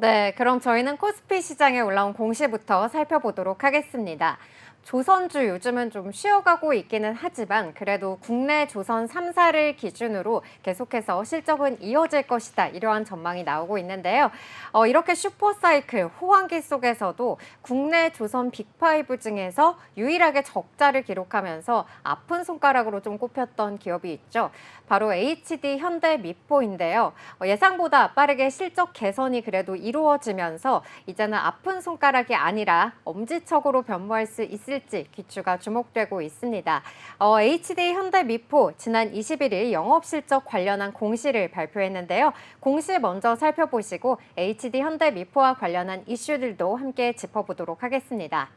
네, 그럼 저희는 코스피 시장에 올라온 공시부터 살펴보도록 하겠습니다. 조선주 요즘은 좀 쉬어가고 있기는 하지만 그래도 국내 조선 3사를 기준으로 계속해서 실적은 이어질 것이다. 이러한 전망이 나오고 있는데요. 어, 이렇게 슈퍼사이클 호황기 속에서도 국내 조선 빅5 중에서 유일하게 적자를 기록하면서 아픈 손가락으로 좀 꼽혔던 기업이 있죠. 바로 HD 현대 미포인데요. 어, 예상보다 빠르게 실적 개선이 그래도 이루어지면서 이제는 아픈 손가락이 아니라 엄지척으로 변모할 수 있을 지 기추가 주목되고 있습니다. 어, HD 현대 미포 지난 21일 영업 실적 관련한 공시를 발표했는데요. 공시 먼저 살펴보시고 HD 현대 미포와 관련한 이슈들도 함께 짚어보도록 하겠습니다.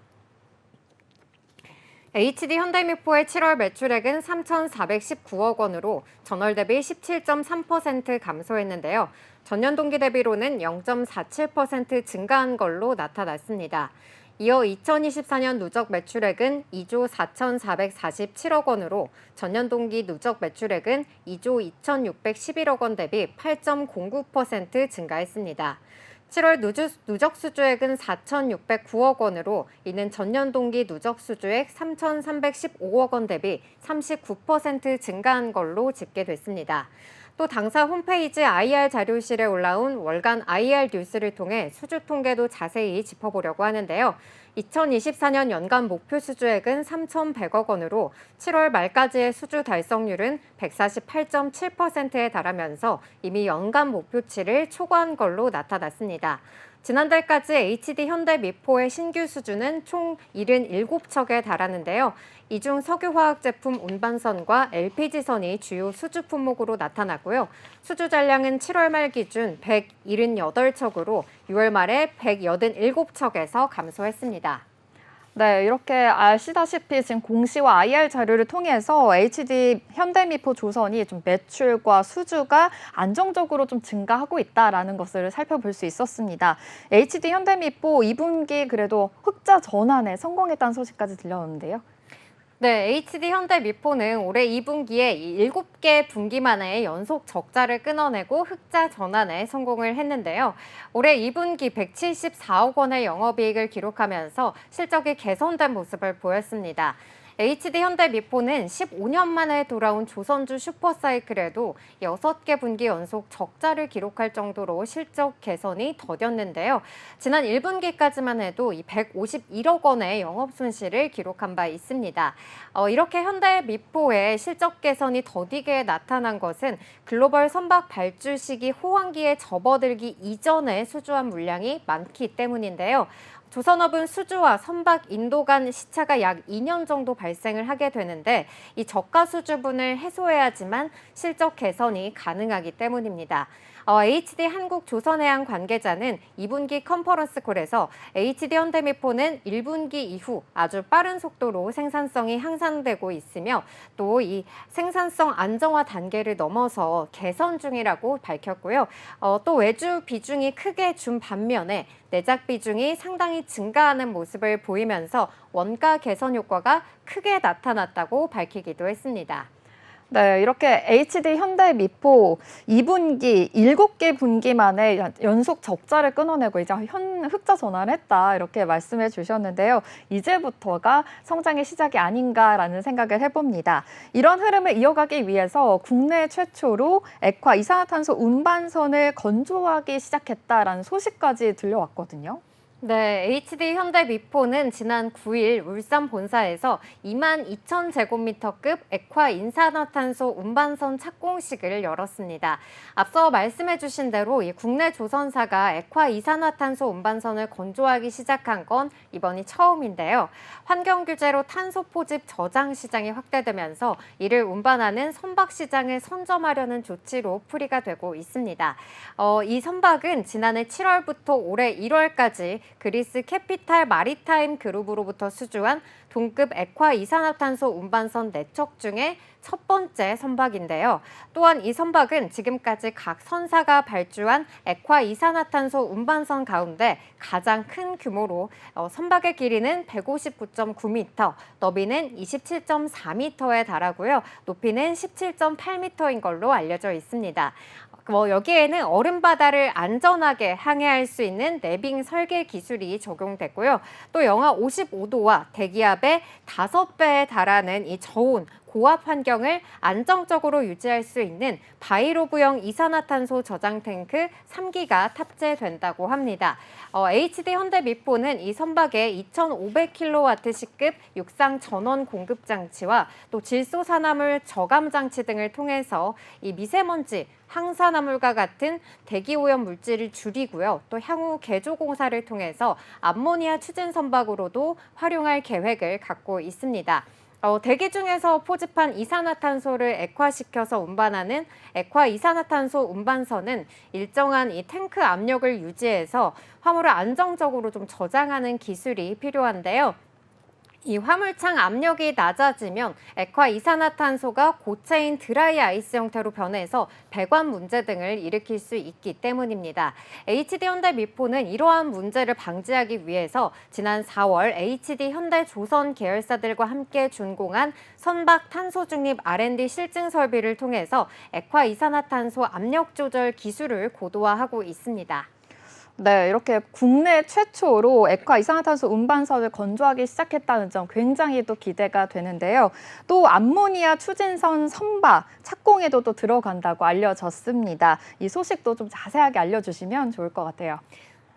HD 현대미포의 7월 매출액은 3,419억 원으로 전월 대비 17.3% 감소했는데요. 전년 동기 대비로는 0.47% 증가한 걸로 나타났습니다. 이어 2024년 누적 매출액은 2조 4,447억 원으로 전년 동기 누적 매출액은 2조 2,611억 원 대비 8.09% 증가했습니다. 7월 누주, 누적 수주액은 4,609억 원으로 이는 전년 동기 누적 수주액 3,315억 원 대비 39% 증가한 걸로 집계됐습니다. 또 당사 홈페이지 IR 자료실에 올라온 월간 IR 뉴스를 통해 수주 통계도 자세히 짚어보려고 하는데요. 2024년 연간 목표 수주액은 3,100억 원으로 7월 말까지의 수주 달성률은 148.7%에 달하면서 이미 연간 목표치를 초과한 걸로 나타났습니다. 지난달까지 HD 현대 미포의 신규 수주는 총 77척에 달하는데요. 이 중 석유화학 제품 운반선과 LPG선이 주요 수주 품목으로 나타났고요. 수주 잔량은 7월 말 기준 178척으로 6월 말에 187척에서 감소했습니다. 네, 이렇게 아시다시피 지금 공시와 IR 자료를 통해서 HD 현대미포 조선이 좀 매출과 수주가 안정적으로 좀 증가하고 있다라는 것을 살펴볼 수 있었습니다. HD 현대미포 2분기 그래도 흑자 전환에 성공했다는 소식까지 들려오는데요. 네, HD 현대 미포는 올해 2분기에 7개 분기 만에 연속 적자를 끊어내고 흑자 전환에 성공을 했는데요. 올해 2분기 174억 원의 영업이익을 기록하면서 실적이 개선된 모습을 보였습니다. HD 현대 미포는 15년 만에 돌아온 조선주 슈퍼사이클에도 6개 분기 연속 적자를 기록할 정도로 실적 개선이 더뎠는데요. 지난 1분기까지만 해도 이 151억 원의 영업 손실을 기록한 바 있습니다. 어, 이렇게 현대 미포의 실적 개선이 더디게 나타난 것은 글로벌 선박 발주 시기 호황기에 접어들기 이전에 수주한 물량이 많기 때문인데요. 조선업은 수주와 선박 인도 간 시차가 약 2년 정도 발생을 하게 되는데 이 저가 수주분을 해소해야지만 실적 개선이 가능하기 때문입니다. 어, HD 한국조선해양 관계자는 2분기 컨퍼런스 콜에서 HD 현대미포는 1분기 이후 아주 빠른 속도로 생산성이 향상되고 있으며 또 이 생산성 안정화 단계를 넘어서 개선 중이라고 밝혔고요. 어, 또 외주 비중이 크게 준 반면에 내작 비중이 상당히 증가하는 모습을 보이면서 원가 개선 효과가 크게 나타났다고 밝히기도 했습니다. 네, 이렇게 HD 현대 미포 2분기 7개 분기 만에 연- 연속 적자를 끊어내고 이제 현 흑자 전환을 했다 이렇게 말씀해 주셨는데요. 이제부터가 성장의 시작이 아닌가라는 생각을 해봅니다. 이런 흐름을 이어가기 위해서 국내 최초로 액화 이산화탄소 운반선을 건조하기 시작했다라는 소식까지 들려왔거든요. 네, HD 현대 미포는 지난 9일 울산 본사에서 2만 2천 제곱미터급 액화 인산화탄소 운반선 착공식을 열었습니다. 앞서 말씀해 주신 대로 이 국내 조선사가 액화 이산화탄소 운반선을 건조하기 시작한 건 이번이 처음인데요. 환경 규제로 탄소 포집 저장 시장이 확대되면서 이를 운반하는 선박 시장을 선점하려는 조치로 풀이가 되고 있습니다. 어, 이 선박은 지난해 7월부터 올해 1월까지 그리스 캐피탈 마리타임 그룹으로부터 수주한 동급 액화 이산화탄소 운반선 네척 중에 첫 번째 선박인데요. 또한 이 선박은 지금까지 각 선사가 발주한 액화 이산화탄소 운반선 가운데 가장 큰 규모로 어, 선박의 길이는 159.9m, 너비는 27.4m에 달하고요. 높이는 17.8m인 걸로 알려져 있습니다. 뭐 여기에는 얼음 바다를 안전하게 항해할 수 있는 내빙 설계 기술이 적용됐고요. 또 영하 55도와 대기압의 5배에 달하는 이 저온 고압 환경을 안정적으로 유지할 수 있는 바이로브형 이산화탄소 저장 탱크 3기가 탑재된다고 합니다. 어, HD 현대 미포는 이 선박에 2,500kW시급 육상 전원 공급 장치와 또 질소 산화물 저감 장치 등을 통해서 이 미세먼지, 항산화물과 같은 대기 오염 물질을 줄이고요. 또 향후 개조 공사를 통해서 암모니아 추진 선박으로도 활용할 계획을 갖고 있습니다. 어, 대기 중에서 포집한 이산화탄소를 액화시켜서 운반하는 액화 이산화탄소 운반선은 일정한 이 탱크 압력을 유지해서 화물을 안정적으로 좀 저장하는 기술이 필요한데요. 이 화물창 압력이 낮아지면 액화 이산화탄소가 고체인 드라이 아이스 형태로 변해서 배관 문제 등을 일으킬 수 있기 때문입니다. HD 현대 미포는 이러한 문제를 방지하기 위해서 지난 4월 HD 현대 조선 계열사들과 함께 준공한 선박 탄소 중립 R&D 실증 설비를 통해서 액화 이산화탄소 압력 조절 기술을 고도화하고 있습니다. 네, 이렇게 국내 최초로 액화 이산화탄소 운반선을 건조하기 시작했다는 점 굉장히 또 기대가 되는데요. 또 암모니아 추진선 선박 착공에도 또 들어간다고 알려졌습니다. 이 소식도 좀 자세하게 알려주시면 좋을 것 같아요.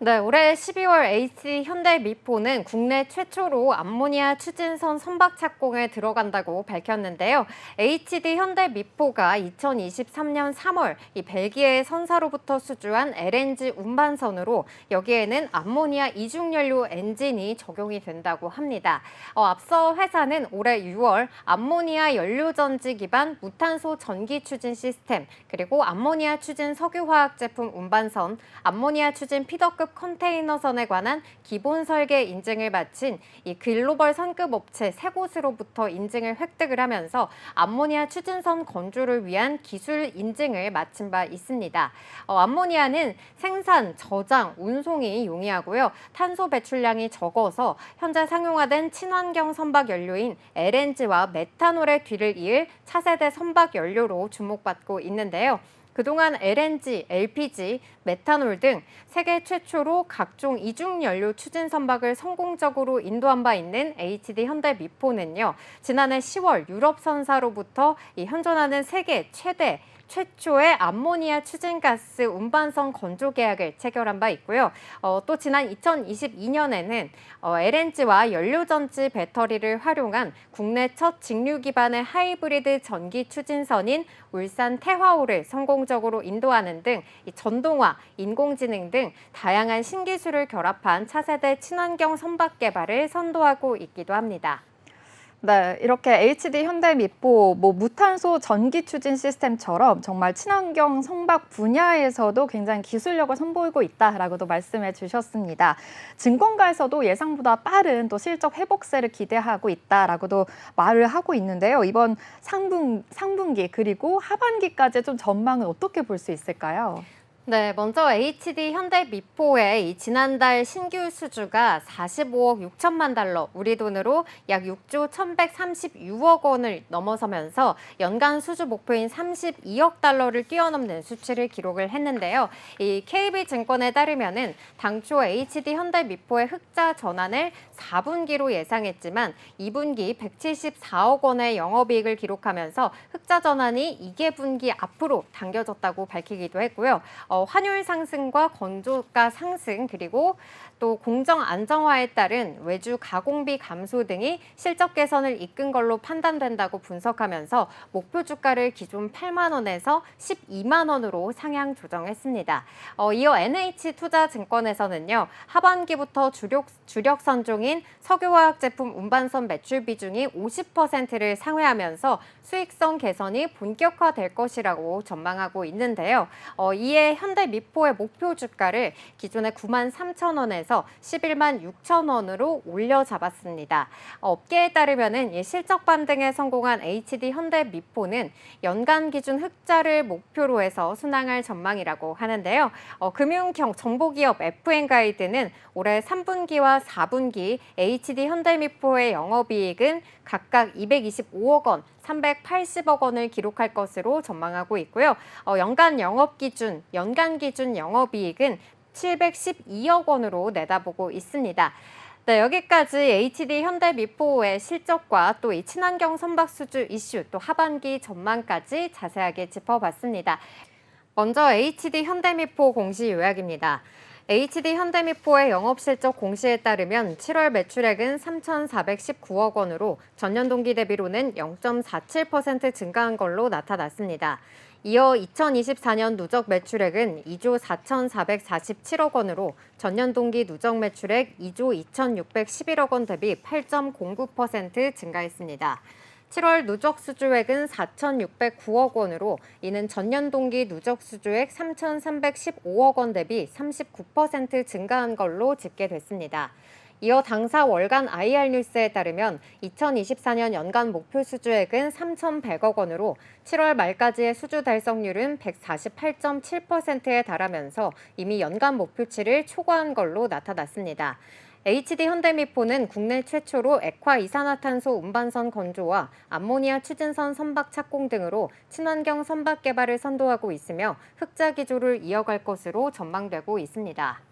네, 올해 12월 HD 현대 미포는 국내 최초로 암모니아 추진선 선박 착공에 들어간다고 밝혔는데요. HD 현대 미포가 2023년 3월 이 벨기에 선사로부터 수주한 LNG 운반선으로 여기에는 암모니아 이중연료 엔진이 적용이 된다고 합니다. 어, 앞서 회사는 올해 6월 암모니아 연료전지 기반 무탄소 전기 추진 시스템 그리고 암모니아 추진 석유화학 제품 운반선, 암모니아 추진 피더급 컨테이너선에 관한 기본 설계 인증을 마친 이 글로벌 선급 업체 세 곳으로부터 인증을 획득을 하면서 암모니아 추진선 건조를 위한 기술 인증을 마친 바 있습니다. 어, 암모니아는 생산, 저장, 운송이 용이하고요. 탄소 배출량이 적어서 현재 상용화된 친환경 선박 연료인 LNG와 메탄올의 뒤를 이을 차세대 선박 연료로 주목받고 있는데요. 그동안 LNG, LPG, 메탄올 등 세계 최초로 각종 이중 연료 추진 선박을 성공적으로 인도한 바 있는 HD 현대 미포는요. 지난해 10월 유럽 선사로부터 이 현존하는 세계 최대 최초의 암모니아 추진가스 운반선 건조 계약을 체결한 바 있고요. 어, 또 지난 2022년에는 어, LNG와 연료전지 배터리를 활용한 국내 첫 직류 기반의 하이브리드 전기 추진선인 울산 태화호를 성공적으로 인도하는 등이 전동화, 인공지능 등 다양한 신기술을 결합한 차세대 친환경 선박 개발을 선도하고 있기도 합니다. 네, 이렇게 HD 현대 미포 뭐 무탄소 전기 추진 시스템처럼 정말 친환경 선박 분야에서도 굉장히 기술력을 선보이고 있다라고도 말씀해 주셨습니다. 증권가에서도 예상보다 빠른 또 실적 회복세를 기대하고 있다라고도 말을 하고 있는데요. 이번 상분 상분기 그리고 하반기까지 좀 전망은 어떻게 볼 수 있을까요? 네, 먼저 HD 현대 미포의 이 지난달 신규 수주가 45억 6천만 달러, 우리 돈으로 약 6조 1,136억 원을 넘어서면서 연간 수주 목표인 32억 달러를 뛰어넘는 수치를 기록을 했는데요. 이 KB증권에 따르면은 당초 HD 현대 미포의 흑자 전환을 4분기로 예상했지만 2분기 174억 원의 영업이익을 기록하면서 흑자 전환이 2개 분기 앞으로 당겨졌다고 밝히기도 했고요. 어, 환율 상승과 건조가 상승 그리고 또 공정 안정화에 따른 외주 가공비 감소 등이 실적 개선을 이끈 걸로 판단된다고 분석하면서 목표 주가를 기존 8만 원에서 12만 원으로 상향 조정했습니다. 어, 이어 NH투자증권에서는요 하반기부터 주력 주력 선종인 석유화학 제품 운반선 매출 비중이 50%를 상회하면서 수익성 개선이 본격화될 것이라고 전망하고 있는데요. 어, 이에 현대 미포의 목표 주가를 기존의 9만 3천 원에서 11만 6천 원으로 올려 잡았습니다. 어, 업계에 따르면은 이 실적 반등에 성공한 HD 현대 미포는 연간 기준 흑자를 목표로 해서 순항할 전망이라고 하는데요. 어, 금융경 정보기업 FN 가이드는 올해 3분기와 4분기 HD 현대미포의 영업이익은 각각 225억 원, 380억 원을 기록할 것으로 전망하고 있고요. 어, 연간 영업 기준, 연간 기준 영업이익은 712억 원으로 내다보고 있습니다. 네, 여기까지 HD 현대미포의 실적과 또 이 친환경 선박 수주 이슈, 또 하반기 전망까지 자세하게 짚어봤습니다. 먼저 HD 현대미포 공시 요약입니다. HD 현대미포의 영업실적 공시에 따르면 7월 매출액은 3,419억 원으로 전년 동기 대비로는 0.47% 증가한 걸로 나타났습니다. 이어 2024년 누적 매출액은 2조 4,447억 원으로 전년 동기 누적 매출액 2조 2,611억 원 대비 8.09% 증가했습니다. 7월 누적 수주액은 4,609억 원으로 이는 전년 동기 누적 수주액 3,315억 원 대비 39% 증가한 걸로 집계됐습니다. 이어 당사 월간 IR 뉴스에 따르면 2024년 연간 목표 수주액은 3,100억 원으로 7월 말까지의 수주 달성률은 148.7%에 달하면서 이미 연간 목표치를 초과한 걸로 나타났습니다. HD 현대미포는 국내 최초로 액화 이산화탄소 운반선 건조와 암모니아 추진선 선박 착공 등으로 친환경 선박 개발을 선도하고 있으며 흑자 기조를 이어갈 것으로 전망되고 있습니다.